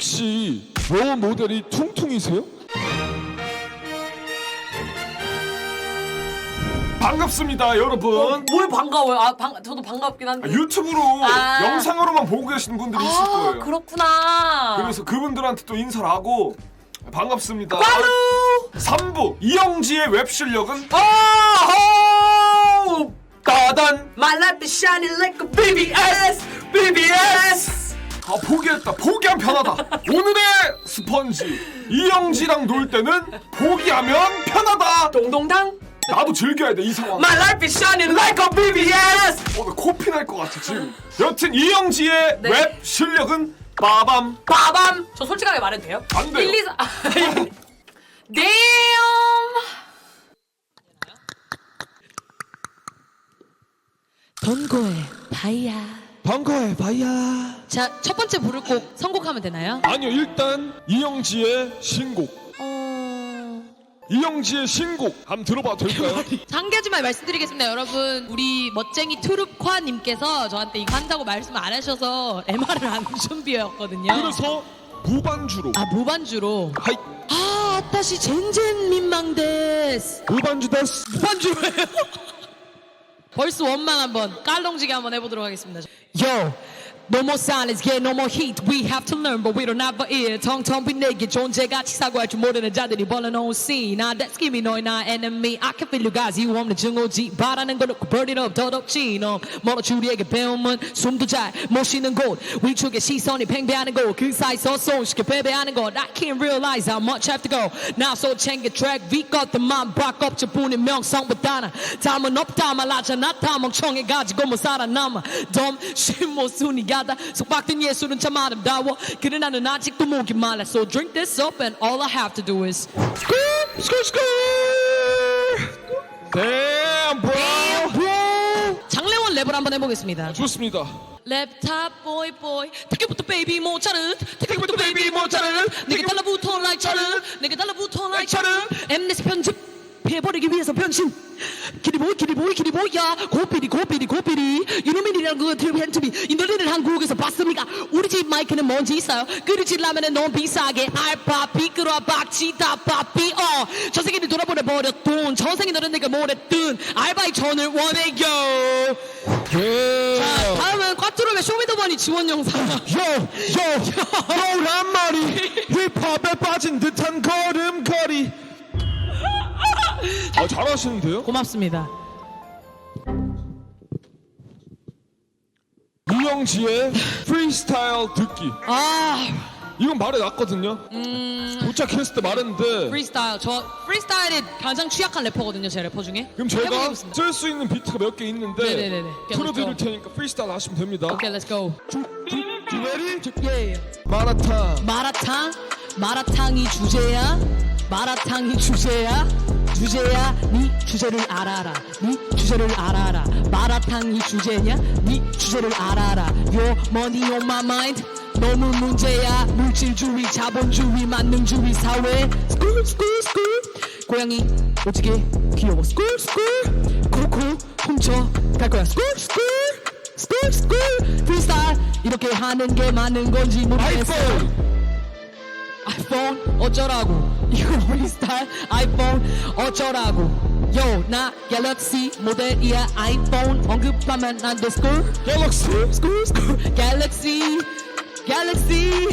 혹시 롤 모델이 퉁퉁이세요? 반갑습니다 여러분 뭘 반가워요? 아, 반, 저도 반갑긴 아, 한데. 유튜브로 아. 영상으로만 보고 계시는 분들이 있을 아, 거예요 그렇구나. 그래서 그분들한테 또 인사를 하고 반갑습니다 빠루! 3부 이영지의 웹 실력은 아호! 따단 My life is shining like a BBS! BBS! 아 포기했다 포기하면 편하다 오늘의 스펀지 이영지랑 놀 때는 포기하면 편하다 동동당? 나도 즐겨야 돼 이 상황 My life is shining like a BBS! 어, 나 코피 날 것 같아 지금 여튼 이영지의 네. 웹 실력은 빠밤 빠밤! 저 솔직하게 말해도 돼요? 안 돼요. 1, 2, 4. damn! don고의 다이아. 반가워요 바이야 자, 첫 번째 부를 곡 선곡하면 되나요? 아니요 일단 이영지의 신곡 어... 이영지의 신곡 한번 들어봐도 될까요? 한 가지만 말씀드리겠습니다, 여러분. 우리 멋쟁이 투룹ኳ님께서 저한테 이거 한다고 말씀 안 하셔서 MR을 안 준비했거든요. 그래서 무반주로 아, 무반주로. 하이 아, 아따시 젠젠 민망데스. 무반주 데스 무반주로예요? 벌써 원망 한번 깔롱지게 한번 해보도록 하겠습니다. Yo, no more silence, yeah, no more heat. We have to learn, but we don't have a ear. 텅텅 빈 내게 존재가치 사고할 줄 모르는 자들이 벌어놓은 scene. Now that's give me 너의 나 enemy. I can feel you guys, 이유 없는 증오지. 바라는 거 놓고 burn it up, 더럽지. 너 멀어지 우리에게 배움은 숨도 잘 못 쉬는 곳. 위축의 시선이 팽배하는 곳. 그 사이서 손쉽게 패배하는 것. I can't realize how much I have to go. Now so 챙겨 track 위 것들만 바꿔 뿐인 명성보다는 담은 없다 말하잖아 다 멍청해가지고 못 살아남아 덤심모 순이가 다 속박된 예술은 참 아름다워 그래 나는 아직도 목이 말라 So drink this up and all I have to do is 스쿨스쿨 damn bro. 장래원 랩을 한번 해보겠습니다. 좋습니다. 랩탑 보이 보이 태교부터 베이비 모차르 태교부터 베이비 모차르 내게 달라붙어 차르 내게 달라붙어 차르 엠넷 편집 해버리기 위해서 변신. 기리보이 기리보이 기리보이야 고삐리 고삐리 고삐리. 유노민이라는 그 트렌트비. 이 노래를 한국에서 봤습니까? 우리 집 마이크는 뭔지 있어요? 그릇질 라면은 너무 비싸게. 알파 비끄러 박치다 빠삐. 어저 세계를 돌아보내 버렸던 전생에 너는 내가 뭐랬든 알바이 전을 원해요. 자, 다음은 꽈트로의 쇼미더머니 지원 영상. 요요. 노란 머리 힙합에 빠진 듯한 걸음걸이 아 잘하시는데요? 고맙습니다. 이영지의 프리스타일 듣기 아, 이건 말해놨거든요 도착했을 때 말했는데 프리스타일. 저 프리스타일이 가장 취약한 래퍼거든요, 제 래퍼 중에. 그럼 제가 해보겠습니다. 쓸 수 있는 비트가 몇 개 있는데 네네네네. 틀어드릴 그렇죠. 테니까 프리스타일 하시면 됩니다 오케이, 렛츠 고. 주메리 예. 마라탕 마라탕, 마라탕이 주제야. 마라탕이 주제야. 주제야, 네 주제를 알아라. 네 주제를 알아라. 마라탕이 주제냐? 네 주제를 알아라. Your money on my mind. 너무 문제야. 물질주의, 자본주의, 만능주의 사회. 스쿨, 스쿨, 스쿨. 고양이 오지게 귀여워. 스쿨, 스쿨. 코코 훔쳐 갈 거야. 스쿨, 스쿨. 스쿨, 스쿨. 프리스타일 이렇게 하는 게 맞는 건지 모르겠어. 아이폰 아이폰 어쩌라고 이거 프리스타일 아이폰 어쩌라고 요나 갤럭시 모델이야 아이폰 언급하면 안돼 스쿨 갤럭시 스쿨 스쿨 갤럭시 갤럭시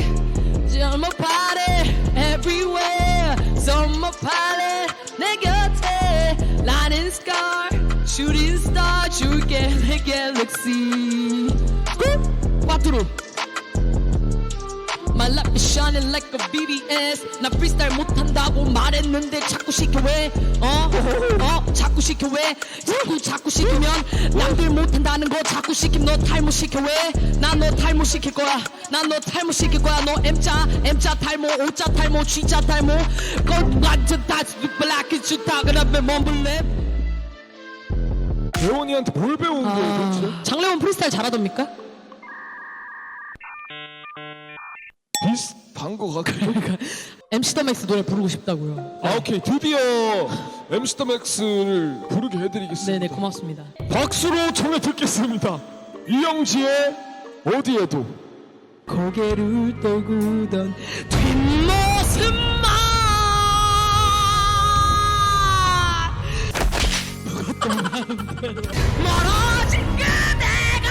summer party everywhere summer party 내 곁에 lightning star shooting star 줄게 내 갤럭시 스쿨 꽈뚜루 My life is shining like a BBS 나 프리스타일 못한다고 말했는데 자꾸 시켜 왜 어? 어? 자꾸 시켜 왜 자꾸 자꾸 시키면 남들 못한다는 거 자꾸 시키면 너 탈모 시켜 왜난 너 탈모 시킬 거야. 난너 탈모 시킬 거야. 너 M자 M자 탈모 O자 탈모 G자 탈모. 건 완전 다 블랙 좋다 그러면 멈블랩 대원이한테 뭘 배운 거예요 도대체? 장래원 프리스타일 잘하답니까? 거 같아요 MC 더 맥스 노래 부르고 싶다고요. 아 오케이. 드디어 MC 더 맥스를 부르게 해드리겠습니다. 네네 고맙습니다. 박수로 청해 듣겠습니다. 이영지의 어디에도. 고개를 떨구던 뒷모습만. 마음대로 멀어진 그대가.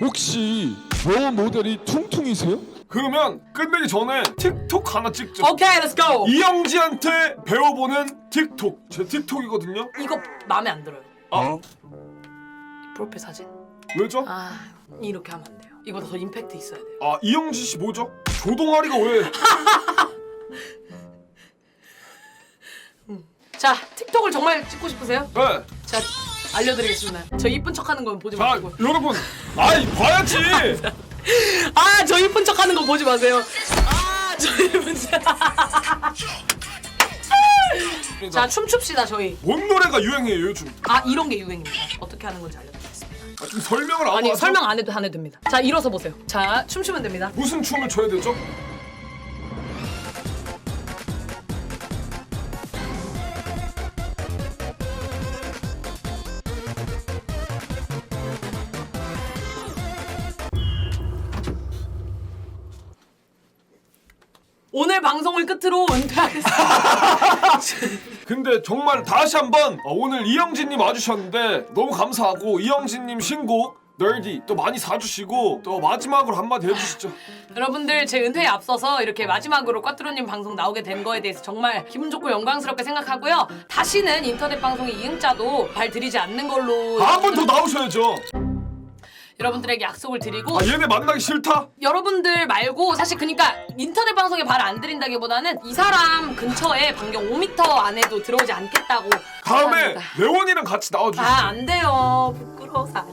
혹시 롤 모델이 퉁퉁이세요? 그러면 끝내기 전에 틱톡 하나 찍죠. 오케이 렛츠 고 이영지한테 배워보는 틱톡. 제 틱톡이거든요. 이거 마음에 안 들어요 아 프로필 사진 왜죠? 아 이렇게 하면 안 돼요 이거보다 더 임팩트 있어야 돼요 아 이영지 씨 뭐죠? 조동아리가 왜? 자 틱톡을 정말 찍고 싶으세요? 네. 제가 알려드리겠습니다. 저 이쁜 척하는 건 보지 자 마시고. 여러분, 아이 봐야지. 아 저 이쁜 척하는 거 보지 마세요. 아 저 이쁜 척 자 춤춥시다 저희. 뭔 노래가 유행해요 요즘? 아 이런 게 유행입니다. 어떻게 하는 건지 알려드리겠습니다. 아, 좀 설명을 안 아니 와서. 설명 안 해도 안 해도 됩니다. 자 일어서 보세요. 자 춤추면 됩니다. 무슨 춤을 춰야 되죠? 오늘 방송을 끝으로 은퇴하겠습니다 근데 정말 다시 한번 어, 오늘 이영진님 와주셨는데 너무 감사하고 이영진님 신곡 널디 또 많이 사주시고 또 마지막으로 한마디 해주시죠. 여러분들 제 은퇴에 앞서서 이렇게 마지막으로 꽈뚜로님 방송 나오게 된 거에 대해서 정말 기분 좋고 영광스럽게 생각하고요 다시는 인터넷 방송에 이응자도 발 들이지 않는 걸로 한 번 더 나오셔야죠. 여러분들에게 약속을 드리고 아 얘네 만나기 싫다? 여러분들 말고 사실 그니까 인터넷 방송에 발안 들인다기보다는 이 사람 근처에 반경 5m 안에도 들어오지 않겠다고 다음에 합니다. 레원이랑 같이 나와주시죠. 아, 안 돼요. 부끄러워서 안 돼.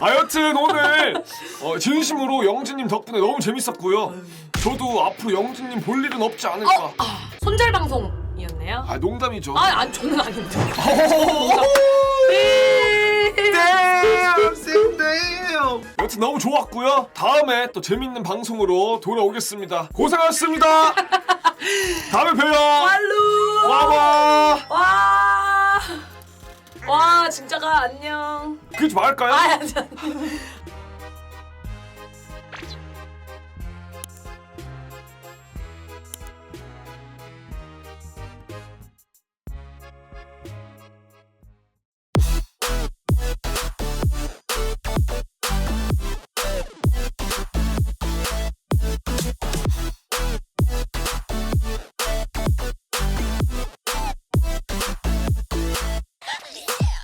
아 여튼 오늘 어, 진심으로 영진님 덕분에 너무 재밌었고요. 저도 앞으로 영진님 볼 일은 없지 않을까. 어, 아, 손절 방송이었네요. 아 농담이죠. 아, 아니, 저는 아닌데. 여튼 너무 좋았고요. 다음에 또 재밌는 방송으로 돌아오겠습니다. 고생하셨습니다. 다음에 봬요. 알루! 와봐. 와! 와, 진짜가 안녕. 그러지 말까요? 아, 아니, 아니.